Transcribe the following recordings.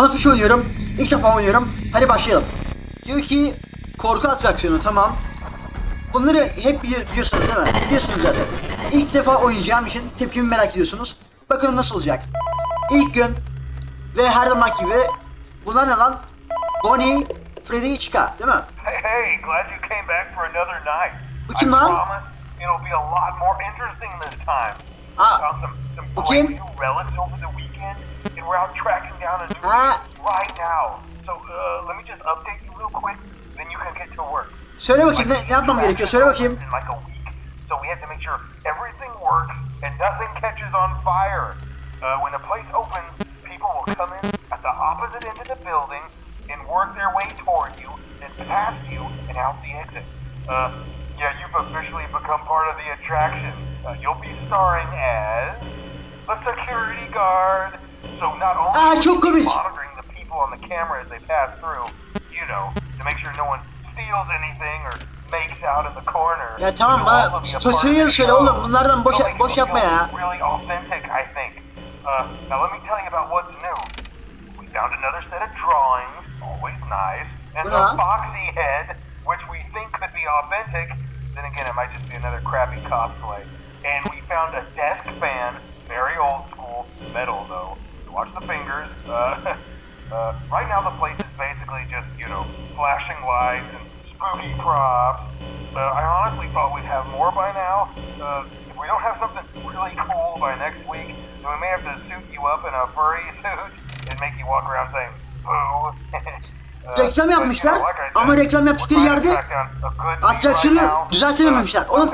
FNAF 3 oynuyorum. İlk defa oynuyorum. Hadi başlayalım. Diyor ki korku atraksiyonu tamam. Bunları hep bili- biliyorsunuz değil mi? Biliyorsunuz zaten. İlk defa oynayacağım için tepkimi merak ediyorsunuz. Bakalım nasıl olacak. İlk gün ve her zaman gibi bunlar ne lan? Bonnie, Freddy, Chica değil mi? Hey, hey, glad you came back for another night. Bu kim lan? promise it'll be a lot more interesting this time. Aa, some, brand new relics over the weekend, and we're out tracking down a new Ha, right now. So uh, let me just update you real quick, then you can get to work. söyle bakayım ne, ne yapmam gerekiyor? Söyle bakayım. In like a week, so we have to make sure everything works and nothing catches on fire. Uh, when the place opens, people will come in at the opposite end of the building and work their way toward you, then past you and out the exit. Uh, yeah, you've officially become part of the attraction. Uh, you'll be starring as the security guard. So not only Ah, will çok you be komik. monitoring the people on the camera as they pass through, you know, to make sure no one steals anything or makes out in the corner. Ya tamam, You'll bana also be a part tutorial of the söyle show. oğlum, bunlardan boş- boş yapma ya. Really authentic, I think. Uh, now let me tell you about what's new. We found another set of drawings, always nice, and the ne foxy head, which we think could be authentic. Then again, it might just be another crappy cosplay. And we found a desk fan, very old school, metal though. Watch the fingers. Uh, uh, right now the place is basically just, you know, flashing lights and spooky props. Uh, I honestly thought we'd have more by now. Uh, if we don't have something really cool by next week, then we may have to suit you up in a furry suit and make you walk around saying, boo. Uh, Reklam yapmışlar ama reklam yaptıkları yerde atraksiyonu düzeltememişler. Oğlum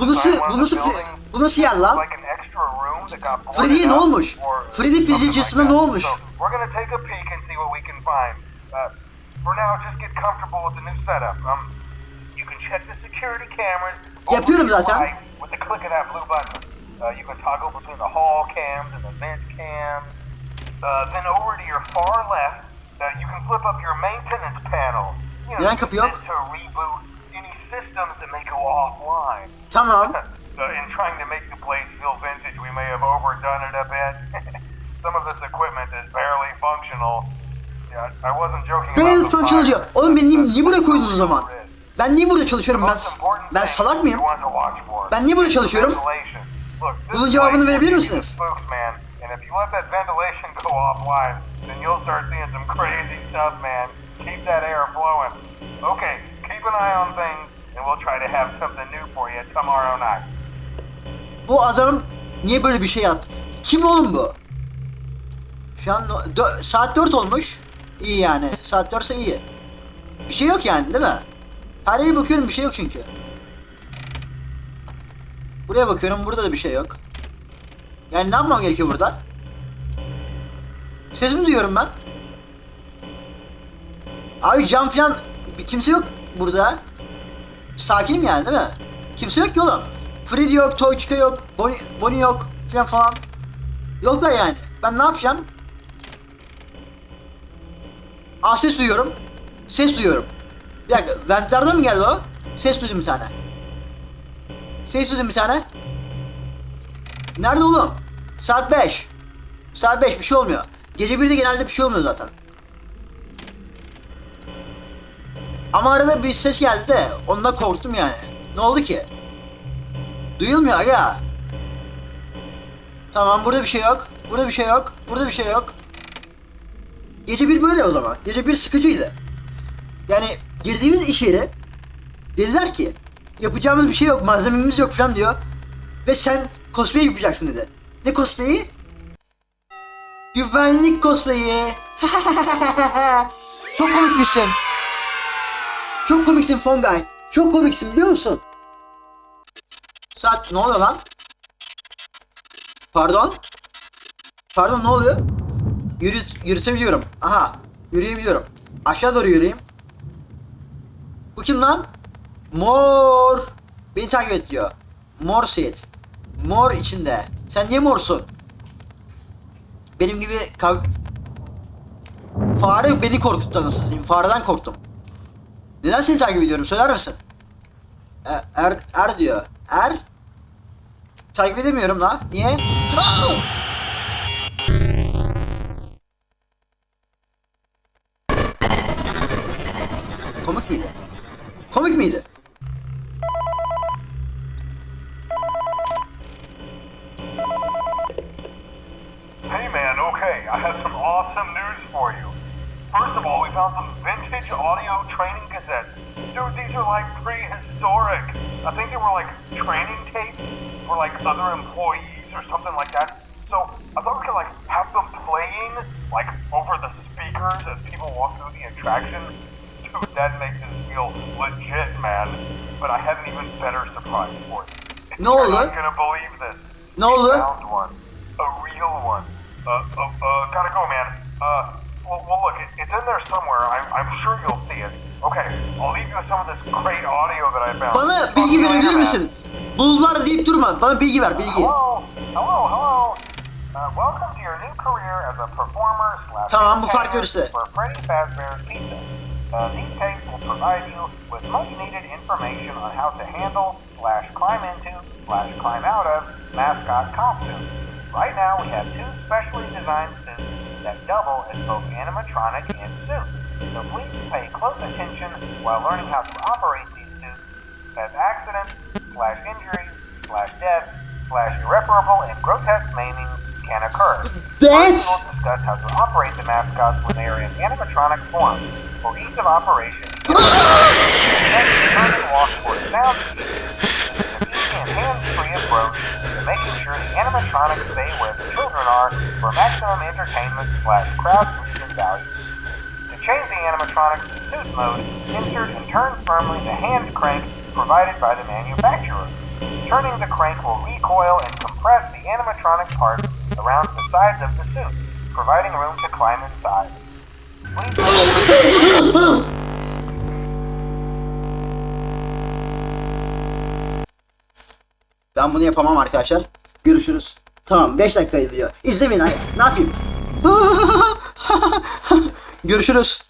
bu nasıl bu nasıl bu nasıl yer lan? Fridi ne olmuş? Fridi pizzacısına ne olmuş? Yapıyorum zaten. you can toggle between the hall cams and the cams. Uh, then over to your far left, uh, you can flip up your maintenance panel. You know, Yankıp yok. to reboot any systems that may go offline. Tamam. uh, in trying to make the place feel vintage. Overdone it a bit. Some of this equipment is barely functional. Yeah, I wasn't joking the functional diyor. Oğlum beni niye, niye buraya koydunuz o zaman? Ben niye burada çalışıyorum? Ben ben salak mıyım? Ben niye burada çalışıyorum? Bunun cevabını verebilir misiniz? Bu adam niye böyle bir şey yaptı? Kim oğlum bu? Şu an saat 4 olmuş. İyi yani. Saat 4 ise iyi. Bir şey yok yani değil mi? Yere bakıyorum bir şey yok çünkü. Buraya bakıyorum burada da bir şey yok. Yani ne yapmam gerekiyor burada? Ses mi duyuyorum ben? Abi cam falan bir kimse yok burada. Sakinim yani değil mi? Kimse yok ki oğlum. Freddy yok, Toychica yok, Bonnie, Bonnie yok falan falan. Yoklar yani. Ben ne yapacağım? Aa ses duyuyorum. Ses duyuyorum. Bir dakika, ventlerden mi geldi o? Ses duydum bir tane. Ses duydum bir tane. Nerede oğlum? Saat 5. Saat 5 bir şey olmuyor. Gece 1'de genelde bir şey olmuyor zaten. Ama arada bir ses geldi de onunla korktum yani. Ne oldu ki? Duyulmuyor aga. Tamam burada bir şey yok. Burada bir şey yok. Burada bir şey yok. Gece bir böyle o zaman. Gece bir sıkıcıydı. Yani girdiğimiz iş yeri dediler ki yapacağımız bir şey yok, malzememiz yok falan diyor. Ve sen cosplay yapacaksın dedi. Ne cosplay'i? Güvenlik cosplay'i. Çok komikmişsin. Çok komiksin Fongay. Çok komiksin biliyor musun? Saat ne oluyor lan? Pardon? Pardon ne oluyor? Yürü, yürütebiliyorum. Aha. Yürüyebiliyorum. Aşağı doğru yürüyeyim. Bu kim lan? Mor. Beni takip et diyor. Mor Seyit. Mor içinde. Sen niye morsun? Benim gibi kav... Fare beni korkuttu anasını. Fareden korktum. Neden seni takip ediyorum söyler misin? E, er, er diyor. Er? Takip edemiyorum la. Niye? Komik miydi? Komik miydi? Hey man, okay. I have some awesome news for you. First of all, we found some vintage audio training for like other employees or something like that. So I thought we could like have them playing like over the speakers as people walk through the attraction. Dude, that makes this feel legit, man. But I have an even better surprise for you. No, You're oldu? not gonna believe this. Ne oldu? Found one. A real one. Uh, uh, uh, gotta go, man. Uh, well, well look, it, it's in there somewhere. I'm, I'm sure you'll see it. Okay, I'll leave you with some of this great audio that I found. Bana bilgi verebilir misin? Buldular deyip durma. Bana bilgi ver bilgi. Hello, hello, hello. Uh, welcome to your new career as a performer slash Tamam, bu fark görürse. for Freddy Fazbear's Pizza. Uh, these tapes will provide you with much needed information on how to handle slash climb into slash climb out of mascot costumes. Right now we have two specially designed suits that double as both animatronic and suit. So please pay close attention while learning how to operate these suits as accidents slash injuries slash death slash irreparable and grotesque maiming can occur. That- First, we'll discuss how to operate the mascots when they are in animatronic form. For each of operations, then turn and walk toward sound speakers. An easy and hands-free approach making sure the animatronics stay where the children are for maximum entertainment slash crowd-pleasing value. To change the animatronics to suit mode, insert and turn firmly the hand crank provided by the manufacturer. Turning the crank will recoil and compress the animatronic parts around the sides of the suit, providing room to climb inside. Please Ben bunu yapamam arkadaşlar. Görüşürüz. Tamam 5 dakika video. İzlemeyin hayır. Ne yapayım? Görüşürüz.